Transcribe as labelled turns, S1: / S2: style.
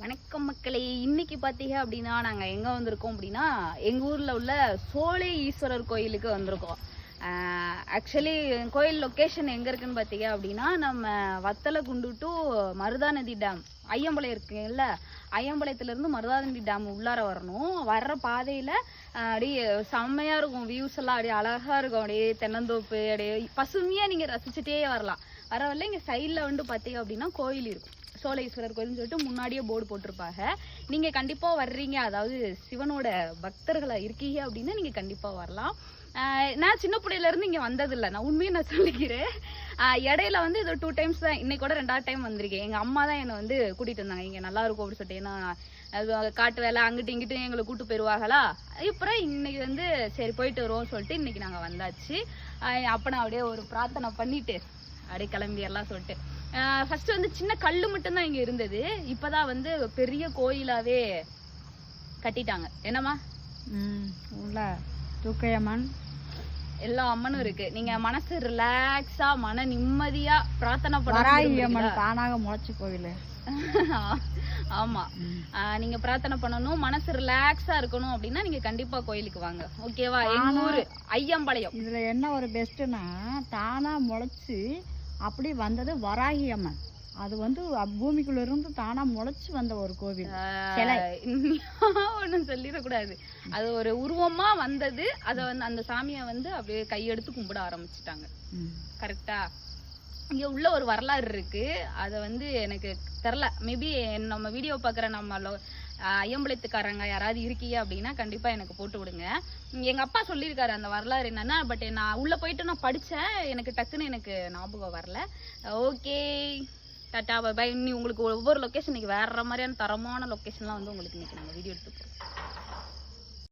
S1: வணக்கம் மக்களே. இன்னைக்கு பார்த்தீங்க அப்படின்னா நாங்கள் எங்கே வந்திருக்கோம் அப்படின்னா எங்கள் ஊரில் உள்ள சோலை ஈஸ்வரர் கோயிலுக்கு வந்திருக்கோம். ஆக்சுவலி கோயில் லொக்கேஷன் எங்கே இருக்குன்னு பார்த்தீங்க அப்படின்னா நம்ம வத்தலை குண்டு டு மருதாநதி டேம் ஐயம்பாளையம் இருக்குல்ல ஐயம்பாளையத்துலேருந்து மருதாநதி டேம் உள்ளார வரணும். வர்ற பாதையில் அப்படியே செம்மையாக இருக்கும். வியூஸ் எல்லாம் அப்படியே அழகாக இருக்கும். அப்படியே தென்னந்தோப்பு அப்படியே பசுமையாக நீங்கள் ரசிச்சுட்டே வரலாம். வர வரல இங்கே சைடில் வந்து பார்த்தீங்க அப்படின்னா கோயில் இருக்கும் சோழேஸ்வரர் கோயில்னு சொல்லிட்டு முன்னாடியே போர்டு போட்டிருப்பாங்க. நீங்கள் கண்டிப்பாக வர்றீங்க. அதாவது சிவனோட பக்தர்களை இருக்கீங்க அப்படின்னா நீங்கள் கண்டிப்பாக வரலாம். நான் சின்ன பிள்ளையிலேருந்து இங்கே வந்ததில்லை. நான் உண்மையை நான் சொல்லிக்கிறேன். இடையில வந்து இது டூ டைம்ஸ் தான் இன்னைக்கு கூட ரெண்டாவது டைம் வந்திருக்கேன். எங்கள் அம்மா தான் என்னை வந்து கூட்டிகிட்டு வந்தாங்க. இங்கே நல்லா இருக்கும் அப்படின்னு சொல்லிட்டு. ஏன்னா அது காட்டு வேலை அங்கிட்டு இங்கிட்டு எங்களை கூட்டு போயிடுவாங்களா அப்புறம் இன்னைக்கு வந்து சரி போயிட்டு வருவோம் சொல்லிட்டு இன்னைக்கு நாங்கள் வந்தாச்சு. ஆஹ் அப்ப நான் அப்படியே ஒரு பிரார்த்தனை பண்ணிட்டு அப்படியே கிளம்பி எல்லாம் சொல்லிட்டு. ஃபர்ஸ்ட் வந்து சின்ன கல்லு மட்டும்தான் இங்க இருந்தது. இப்பதான் வந்து பெரிய கோயிலாவே கட்டிட்டாங்க. என்னம்மா?
S2: உள்ள துக்கையம்மன்
S1: எல்லா அம்மனும் இருக்கு. நீங்க மனசு ரிலாக்ஸா மன நிம்மதியா பிரார்த்தனை பண்ண
S2: தானாக முளைச்ச கோயில்
S1: ஆமா. நீங்க பிரார்த்தனை பண்ணணும் மனசு ரிலாக்ஸா இருக்கணும் அப்படின்னா நீங்க கண்டிப்பா கோயிலுக்கு வாங்க. ஓகேவா? எங்க ஊரு? ஐயம்பாளையம்.
S2: இதுல என்ன ஒரு பெஸ்ட்னா தானா முளைச்சு அப்படி வந்தது வராகி அம்மன். அது வந்து பூமிக்குள்ள இருந்து தானா முளைச்சு வந்த ஒரு கோவில். சிலை.
S1: ஒன்றும் சொல்லிடக்கூடாது. அது ஒரு உருவமா வந்தது. அதை வந்து அந்த சாமியை வந்து அப்படியே கையெடுத்து கும்பிட ஆரம்பிச்சிட்டாங்க. கரெக்டா? இங்க உள்ள ஒரு வரலாறு இருக்கு. அதை வந்து எனக்கு தெரில. மேபி நம்ம வீடியோ பார்க்குற நம்ம லோ- ஐயம்பலத்துக்காரங்க யாராவது இருக்கீங்க அப்படின்னா கண்டிப்பாக எனக்கு போட்டு விடுங்க. எங்கள் அப்பா சொல்லியிருக்காரு அந்த வரலாறு என்னன்னா பட் நான் உள்ளே போயிட்டு நான் படித்தேன் எனக்கு டக்குன்னு எனக்கு ஞாபகம் வரல. ஓகே. டாட்டா பை இன்னி உங்களுக்கு ஒவ்வொரு லொக்கேஷன் இன்னைக்கு வேறு மாதிரியான தரமான லொக்கேஷன்லாம் வந்து உங்களுக்கு இன்றைக்கி நாங்கள் வீடியோ எடுத்து போகிறோம்